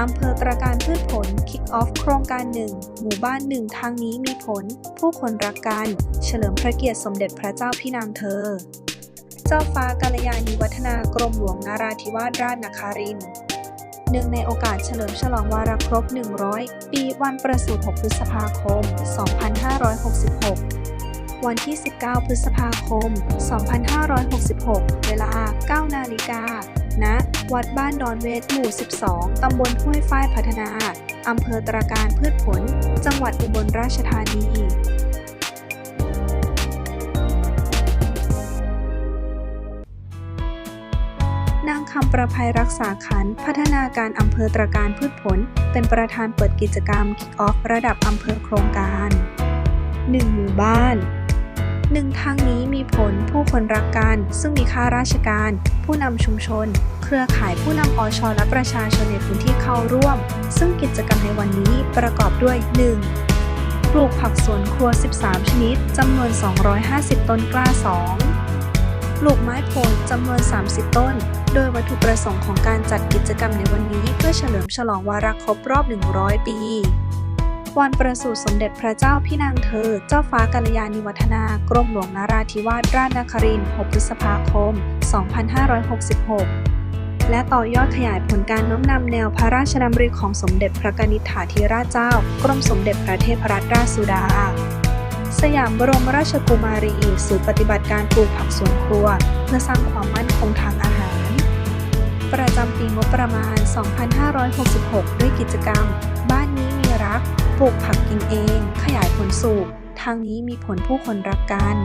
อำเภอตระการพืชผลคิกออฟโครงการหนึ่งหมู่บ้านหนึ่งทางนี้มีผล ผู้คนรักกัน เฉลิมพระเกียรติสมเด็จพระเจ้าพี่นางเธอ เจ้าฟ้ากัลยาณีวัฒนากรมหลวงนาราธิวาสราชนครินทร์เนื่องในโอกาสเฉลิมฉลองวาระครบ 100 ปีวันประสูติ 6 พฤษภาคม 2566วันที่ 19 พฤษภาคม 2566 เวลา 9 นาฬิกา ณ วัดบ้านดอนเวทหมู่ 12 ตำบลห้วยฝ้ายพัฒนา อำเภอตราการพืชผล จังหวัดอุบลราชธานีนางคำประภัยรักษาขันพัฒนาการอำเภอตราการพืชผล เป็นประธานเปิดกิจกรรม Kick Off ระดับอำเภอโครงการ 1 หมู่บ้าน หนึ่งทางนี้มีผลผู้คนรักกัน ซึ่งมีข้าราชการ ผู้นำชุมชน เครือข่ายผู้นำอชและประชาชนในพื้นที่เข้าร่วม ซึ่งกิจกรรมในวันนี้ประกอบด้วย 1. ปลูกผักสวนครัว 13 ชนิดจำนวน 250 ต้นกล้า 2. ปลูกไม้โพธิ์จำนวน 30 ต้น โดยวัตถุประสงค์ของการจัดกิจกรรมในวันนี้ เพื่อเฉลิมฉลองวาระครบรอบ 100 ปี วันประสูติสมเด็จพระเจ้าพี่นางเธอ เจ้าฟ้ากัลยาณีวัฒนากรมหลวงนาราธิวาสราชนครินทร์ 6 พฤษภาคม 2566และต่อยอดขยายผลการน้อมนำแนวพระราชดำริของสมเด็จพระกนิษฐาธิราชเจ้า กรมสมเด็จพระเทพรัตนราชสุดา สยามบรมราชกุมารีศูนย์ปฏิบัติการปลูกผักสวนครัว เพื่อสร้างความมั่นคงทางอาหาร ประจำปีงบประมาณ 2566 ด้วยกิจกรรม บ้านนี้ ปลูกผักกินเอง ขยายผลสูบทางนี้มีผลผู้คนรักกัน